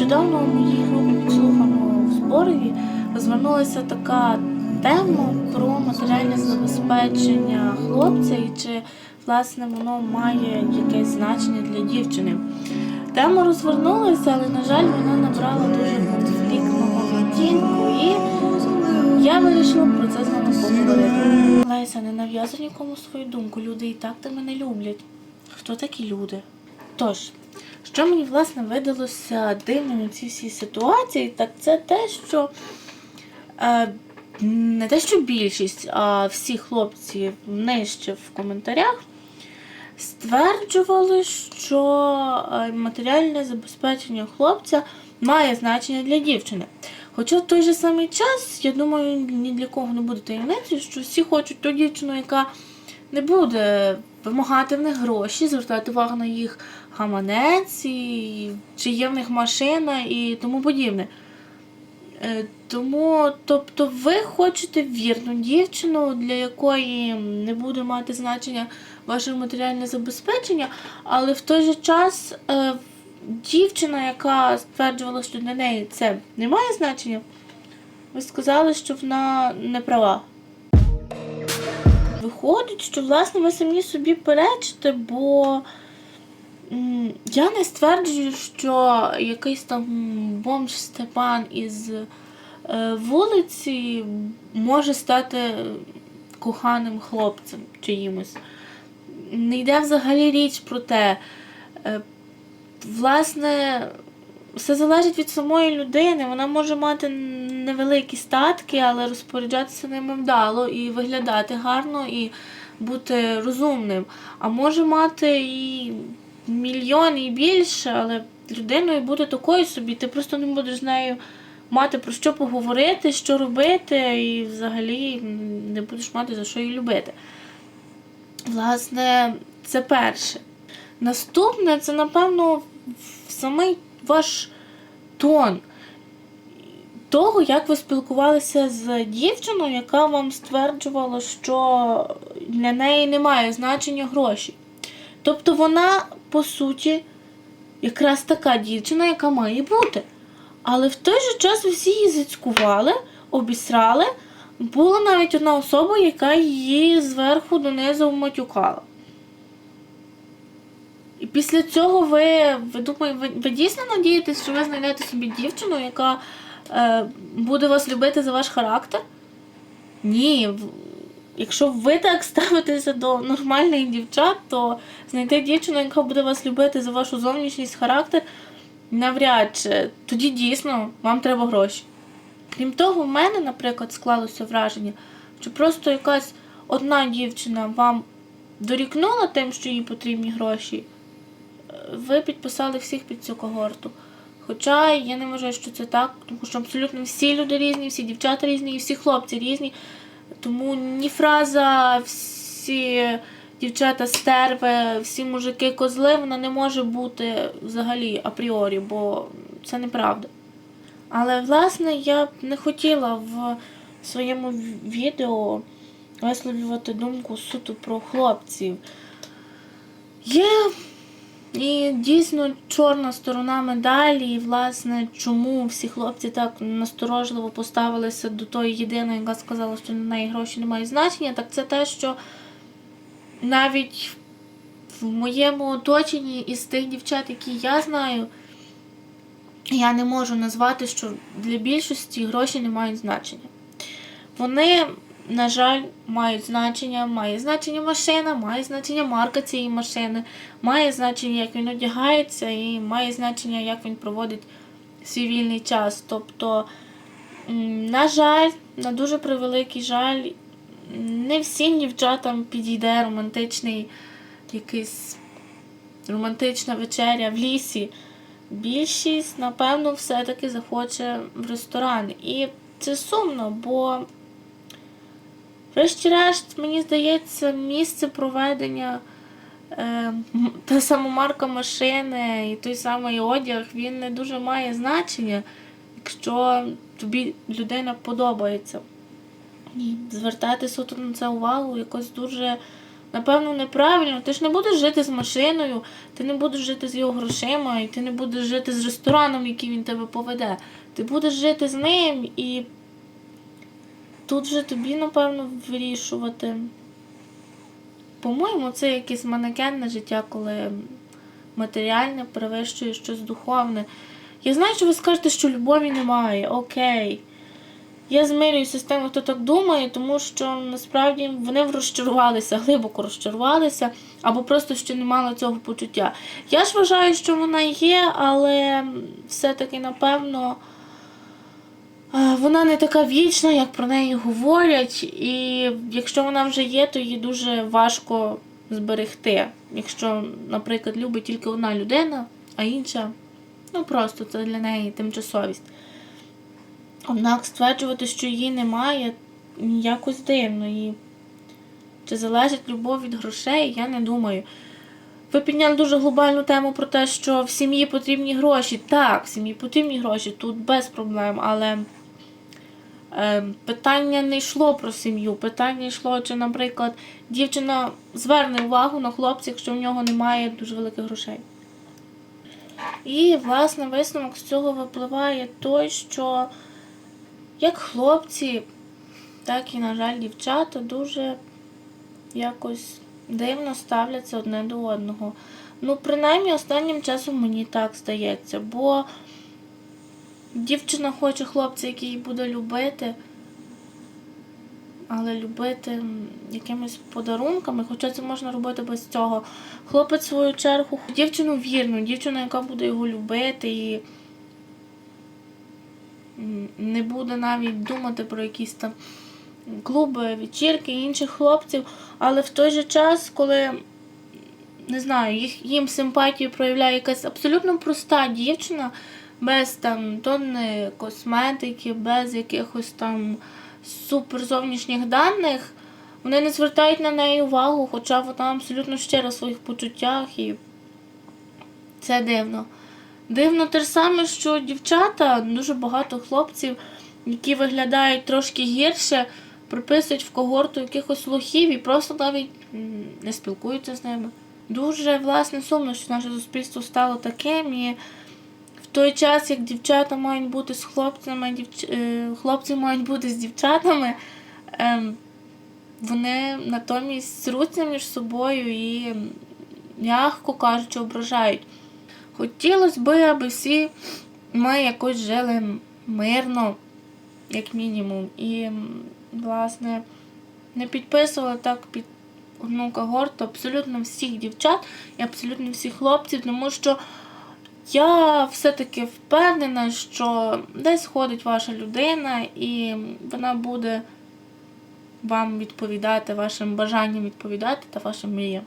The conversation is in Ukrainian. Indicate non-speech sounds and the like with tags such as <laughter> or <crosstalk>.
Нещодавно у моїй групі підслухано в зборові розвернулася така тема про матеріальне забезпечення хлопця і чи власне воно має якесь значення для дівчини. Тема розвернулася, але, на жаль, вона набрала дуже конфліктного відтінку і я вирішила про це з вами поговорити. Леся, не нав'язуй нікому свою думку. Люди і так тебе не люблять. Хто такі люди? Тож, що мені власне видалося дивним у цій всій ситуації, так це те, що е, не те, що більшість, а всі хлопці нижче в коментарях стверджували, що е, матеріальне забезпечення хлопця має значення для дівчини. Хоча в той же самий час, я думаю, ні для кого не буде таємницею, що всі хочуть ту дівчину, яка не буде вимагати в них гроші, звертати увагу на їх гаманець, і, чи є в них машина і тому подібне. Е, Тому, тобто, ви хочете вірну дівчину, для якої не буде мати значення ваше матеріальне забезпечення, але в той же час е, дівчина, яка стверджувала, що для неї це не має значення, ви сказали, що вона не права. Виходить, що власне ви самі собі перечите, бо я не стверджую, що якийсь там бомж Степан із е, вулиці може стати коханим хлопцем чиїмось. Не йде взагалі річ про те. Е, Власне, все залежить від самої людини. Вона може мати невеликі статки, але розпоряджатися ними вдало і виглядати гарно і бути розумним. А може мати і мільйон і більше, але людиною бути такою собі, ти просто не будеш з нею мати про що поговорити, що робити, і взагалі не будеш мати за що її любити. Власне, це перше. Наступне це, напевно, самий ваш тон того, як ви спілкувалися з дівчиною, яка вам стверджувала, що для неї немає значення гроші. Тобто вона, по суті, якраз така дівчина, яка має бути. Але в той же час всі її зацькували, обісрали. Була навіть одна особа, яка її зверху донизу матюкала. І після цього ви, ви думаєте, ви, ви дійсно надієтесь, що ви знайдете собі дівчину, яка е, буде вас любити за ваш характер? Ні. Якщо ви так <laughs> ставитеся до нормальних дівчат, то знайти дівчину, яка буде вас любити за вашу зовнішність, характер, навряд чи. Тоді дійсно вам треба гроші. Крім того, в мене, наприклад, склалося враження, що просто якась одна дівчина вам дорікнула тим, що їй потрібні гроші, е, ви підписали всіх під цю когорту. Хоча я не вважаю, що це так, тому що абсолютно всі люди різні, всі дівчата різні, і всі хлопці різні. Тому ні фраза всі дівчата стерви, всі мужики козли, вона не може бути взагалі апріорі, бо це неправда. Але власне я б не хотіла в своєму відео висловлювати думку суто про хлопців. Є і дійсно чорна сторона медалі, і власне, чому всі хлопці так насторожливо поставилися до тої єдиної, яка сказала, що на неї гроші не мають значення, так це те, що навіть в моєму оточенні із тих дівчат, які я знаю, я не можу назвати, що для більшості гроші не мають значення. Вони, на жаль, мають значення, має значення машина, має значення марка цієї машини, має значення, як він одягається, і має значення, як він проводить свій вільний час. Тобто, на жаль, на дуже превеликий жаль, не всім дівчатам підійде романтичний якийсь романтична вечеря в лісі. Більшість, напевно, все-таки захоче в ресторан. І це сумно, бо, врешті-решт, мені здається, місце проведення е, та сама марка машини і той самий одяг, він не дуже має значення, якщо тобі людина подобається. І звертати суто на це увагу якось дуже напевно, неправильно. Ти ж не будеш жити з машиною, ти не будеш жити з його грошима, і ти не будеш жити з рестораном, який він тебе поведе. Ти будеш жити з ним і тут вже тобі, напевно, вирішувати. По-моєму, це якесь манекенне життя, коли матеріальне перевищує щось духовне. Я знаю, що ви скажете, що любові немає. Окей. Я змирююся з тим, хто так думає, тому що насправді вони розчарувалися, <laughs> глибоко розчарувалися, або просто ще не мали цього почуття. Я ж вважаю, що вона є, але все-таки, напевно, вона не така вічна, як про неї говорять. І якщо вона вже є, то її дуже важко зберегти. Якщо, наприклад, любить тільки одна людина, а інша, ну просто це для неї тимчасовість. Однак стверджувати, що її немає, якось дивно. І чи залежить любов від грошей, я не думаю. Ви підняли дуже глобальну тему про те, що в сім'ї потрібні гроші. Так, в сім'ї потрібні гроші, тут без проблем, але питання не йшло про сім'ю. Питання йшло, чи, наприклад, дівчина зверне увагу на хлопця, якщо в нього немає дуже великих грошей. І, власне, висновок з цього випливає той, що як хлопці, так і, на жаль, дівчата дуже якось дивно ставляться одне до одного. Ну, принаймні, останнім часом мені так здається, бо дівчина хоче хлопця, який її буде любити, але любити якимись подарунками, хоча це можна робити без цього. Хлопець, в свою чергу, дівчину вірну, дівчину, яка буде його любити і не буде навіть думати про якісь там клуби, вечірки інших хлопців. Але в той же час, коли не знаю, їх, їм симпатію проявляє якась абсолютно проста дівчина, без там тонни косметики, без якихось там супер зовнішніх даних, вони не звертають на неї увагу, хоча вона абсолютно щира в своїх почуттях і це дивно. Дивно те саме, що дівчата, дуже багато хлопців, які виглядають трошки гірше, приписують в когорту якихось лохів і просто навіть не спілкуються з ними. Дуже власне сумно, що наше суспільство стало таким. І той час, як дівчата мають бути з хлопцями, дівч... е, хлопці мають бути з дівчатами, ем, вони натомість сруться між собою і, м, м'яко кажучи, ображають. Хотілося б, аби всі ми якось жили мирно, як мінімум. І, власне, не підписували так під одну когорту абсолютно всіх дівчат і абсолютно всіх хлопців, тому що я все-таки впевнена, що десь ходить ваша людина, і вона буде вам відповідати, вашим бажанням відповідати та вашим мріям.